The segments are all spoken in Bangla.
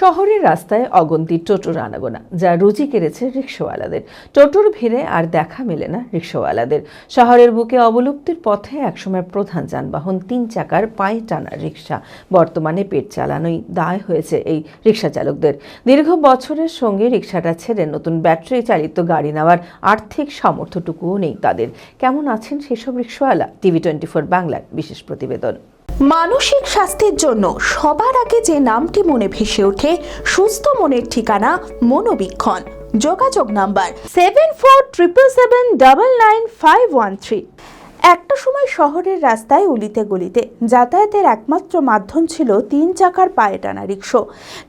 শহরের রাস্তায় অগন্তি টোটোর আনাগোনা, যা রুজি কেড়েছে রিক্সাওয়ালাদের। টোটোর ভিড়ে আর দেখা মেলে না রিক্সাওয়ালাদের। শহরের বুকে অবলুপ্তির পথে একসময় প্রধান যানবাহন তিন চাকার পায়ে টানা রিক্সা। বর্তমানে পেট চালানোই দায় হয়েছে এই রিক্সা চালকদের। দীর্ঘ বছরের সঙ্গে রিক্সাটা ছেড়ে নতুন ব্যাটারি চালিত গাড়ি নেওয়ার আর্থিক সামর্থ্যটুকুও নেই তাদের। কেমন আছেন সেসব রিক্সাওয়ালা? টিভি টোয়েন্টি ফোর বাংলার বিশেষ প্রতিবেদন। মানসিক স্বাস্থ্যের জন্য সবার আগে যে নামটি মনে ভেসে ওঠে, সুস্থ মনের ঠিকানা মনোবীক্ষণ। যোগাযোগ number seven four triple seven double nine five one three একটা সময় শহরের রাস্তায় অলিতে গলিতে যাতায়াতের একমাত্র মাধ্যম ছিল তিন চাকার পায়ে টানা রিক্সো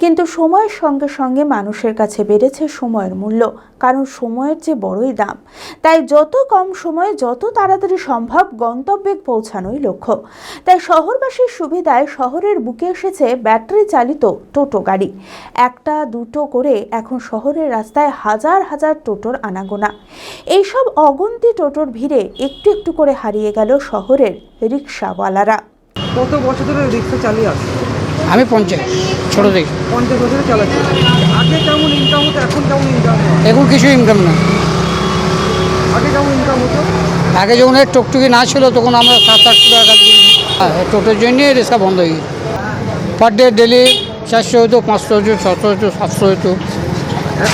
কিন্তু সময়ের সঙ্গে সঙ্গে মানুষের কাছে বেড়েছে সময়ের মূল্য। কারণ সময়ের চেয়ে বড়ই দাম। তাই যত কম সময়ে যত তাড়াতাড়ি সম্ভব গন্তব্যে পৌঁছানোই লক্ষ্য। তাই শহরবাসীর সুবিধায় শহরের বুকে এসেছে ব্যাটারি চালিত টোটো গাড়ি। একটা, দুটো করে এখন শহরের রাস্তায় হাজার হাজার টোটোর আনাগোনা। এইসব অগন্তি টোটোর ভিড়ে একটু একটু করে হারিয়ে গেল শহরের রিক্সাওয়ালারা। কত বছর ধরে রিক্সা চালিয়ে আসছে? আমি পঞ্চায়েত ছোটো থেকে। পঞ্চাশ বছরে চালাচ্ছে। আগে কেমন ইনকাম হতো এখন কেমন ইনকাম এখন কিছু ইনকাম না আগে কেমন ইনকাম হতো? আগে যখন এই টুকটুকি না ছিল তখন আমরা সাত আটশো টাকা কাজ করি হ্যাঁ, টোটোর জন্যে রিক্সা বন্ধ হয়ে গেছে। পার ডে ডেলি চারশো হতো পাঁচশো হতো ছশো হতো সাতশো হতো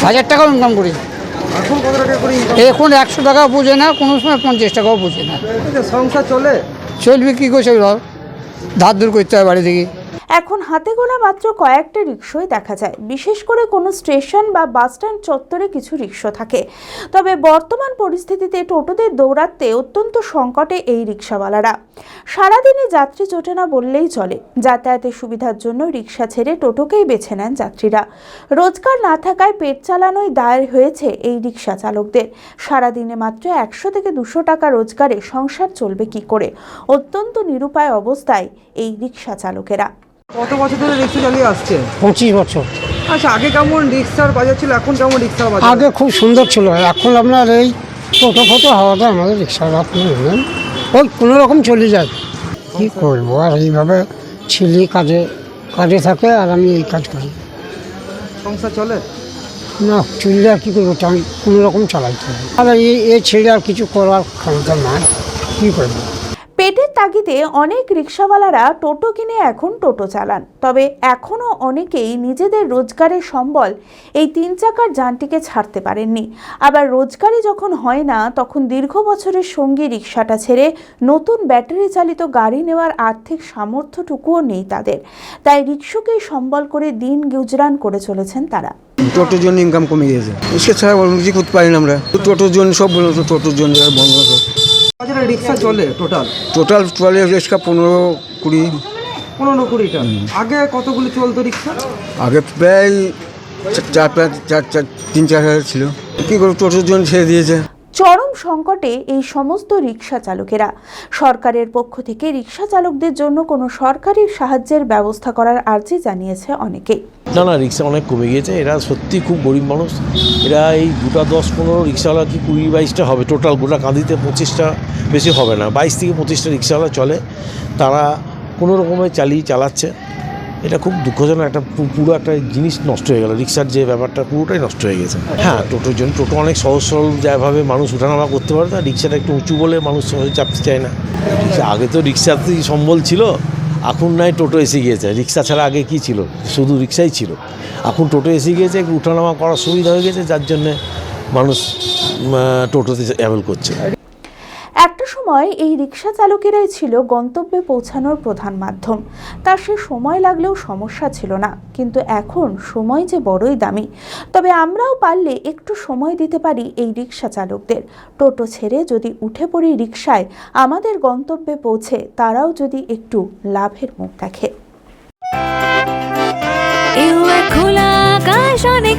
হাজার টাকাও ইনকাম করি। এখন একশো টাকাও বুঝে না কোনো সময় পঞ্চাশ টাকাও বুঝে না। সংসার চলে? চলবে কী করে চলবে ধার দূর করতে হয় বাড়ি থেকে। এখন হাতে গোনা মাত্র কয়েকটা রিক্সাই দেখা যায়। বিশেষ করে কোনো স্টেশন বা বাসস্ট্যান্ড চত্বরে কিছু রিক্সা থাকে। তবে বর্তমান পরিস্থিতিতে টোটোদের দৌড়াতে অত্যন্ত সংকটে এই রিক্সাওয়ালারা সারাদিনে যাত্রী জোটে না বললেই চলে। যাতায়াতের সুবিধার জন্য রিক্সা ছেড়ে টোটোকেই বেছে নেন যাত্রীরা। রোজগার না থাকায় পেট চালানোই দায়ের হয়েছে এই রিক্সা চালকদের। সারাদিনে মাত্র একশো থেকে দুশো টাকা রোজগারে সংসার চলবে কি করে? অত্যন্ত নিরুপায় অবস্থায় এই রিক্সা চালকেরা। কত বছর ধরে রিক্সা চালিয়ে আসছে? পঁচিশ বছর। আচ্ছা আগে কেমন রিক্সার বাজার ছিল? এখন কেমন রিক্সার বাজার? আগে খুব সুন্দর ছিল। এখন আপনার এই টোটো ফটো হওয়াতে আমাদের রিক্সার আপনি নেবেন ওই কোনো রকম চলে যায়। কী করব? আর এইভাবে ছিলি কাজে কাজে থাকে আর আমি এই কাজ করি। সংসার চলে? না চললে আর কী করব? আমি কোনো রকম চালাইতে হবে আর এই ছেড়ে আর কিছু করার ক্ষমতা নাই। কী করব? পেটের তাগিদে অনেক রিক্সাওয়ালারা টোটো কিনে এখন টোটো চালান। তবে এখনও অনেকেই নিজেদের রোজগারের সম্বল এই তিন চাকার যানটিকে ছাড়তে পারেননি। আবার রোজগারই যখন হয় না, তখন দীর্ঘ বছরের সঙ্গী রিক্সাটা ছেড়ে নতুন ব্যাটারি চালিত গাড়ি নেওয়ার আর্থিক সামর্থ্যটুকুও নেই তাদের। তাই রিক্সাকেই সম্বল করে দিন গুজরান করে চলেছেন তারা। টোটোর জন্য ইনকাম কমে গিয়েছে। সে ছাড়া করতে পারি না আমরা। টোটোর জন্য সব টোটোর জন্য বন্ধ রিক্সা চলে টোটাল? টোটাল চলে রিক্সা পনেরো কুড়ি। পনেরো কুড়িটা। আগে কতগুলি চলতো রিক্সা? আগে প্রায় চার পাঁচ চার চার তিন চার হাজার ছিল। কী করব টোটোর জন্য ছেড়ে দিয়েছে। চরম সংকটে এই সমস্ত রিক্সা চালকেরা। সরকারের পক্ষ থেকে রিক্সা চালকদের জন্য কোনো সরকারি সাহায্যের ব্যবস্থা করার আর্জি জানিয়েছে অনেকে। না না রিক্সা অনেক কমে গিয়েছে। এরা সত্যি খুব গরিব মানুষ। এরা এই গোটা দশ পনেরো রিক্সাওয়ালা কি কুড়ি বাইশটা হবে? টোটাল গোটা কাঁদিতে পঁচিশটা বেশি হবে না। বাইশ থেকে পঁচিশটা রিক্সাওয়ালা চলে তারা কোনো রকমে চালিয়ে চালাচ্ছে। এটা খুব দুঃখজনক একটা পুরো একটা জিনিস নষ্ট হয়ে গেল। রিক্সার যে ব্যাপারটা পুরোটাই নষ্ট হয়ে গেছে। হ্যাঁ। টোটোর জন্য টোটো অনেক সহজ সরল যেভাবে মানুষ উঠানামা করতে পারে না রিক্সাটা একটু উঁচু বলে মানুষ সহজে চাপতে চায় না। রিক্সা আগে তো রিক্সাতেই সম্বল ছিল এখন নাই টোটো এসে গিয়েছে। রিক্সা ছাড়া আগে কি ছিল? শুধু রিক্সাই ছিল। এখন টোটো এসে গিয়েছে একটু উঠানামা করার সুবিধা হয়ে গেছে যার জন্যে মানুষ টোটোতে অ্যাভেল করছে। সময় এই রিক্সা চালকেরাই ছিল গন্তব্যে পৌঁছানোর প্রধান মাধ্যম। তার সে সময় লাগলেও সমস্যা ছিল না, কিন্তু এখন সময় যে বড়ই দামি। তবে আমরাও পারলে একটু সময় দিতে পারি এই রিক্সা চালকদের। টোটো ছেড়ে যদি উঠে পড়ি রিক্সায় আমাদের গন্তব্যে পৌঁছে তারাও যদি একটু লাভের মুখ দেখে। খোলা আকাশ অনেক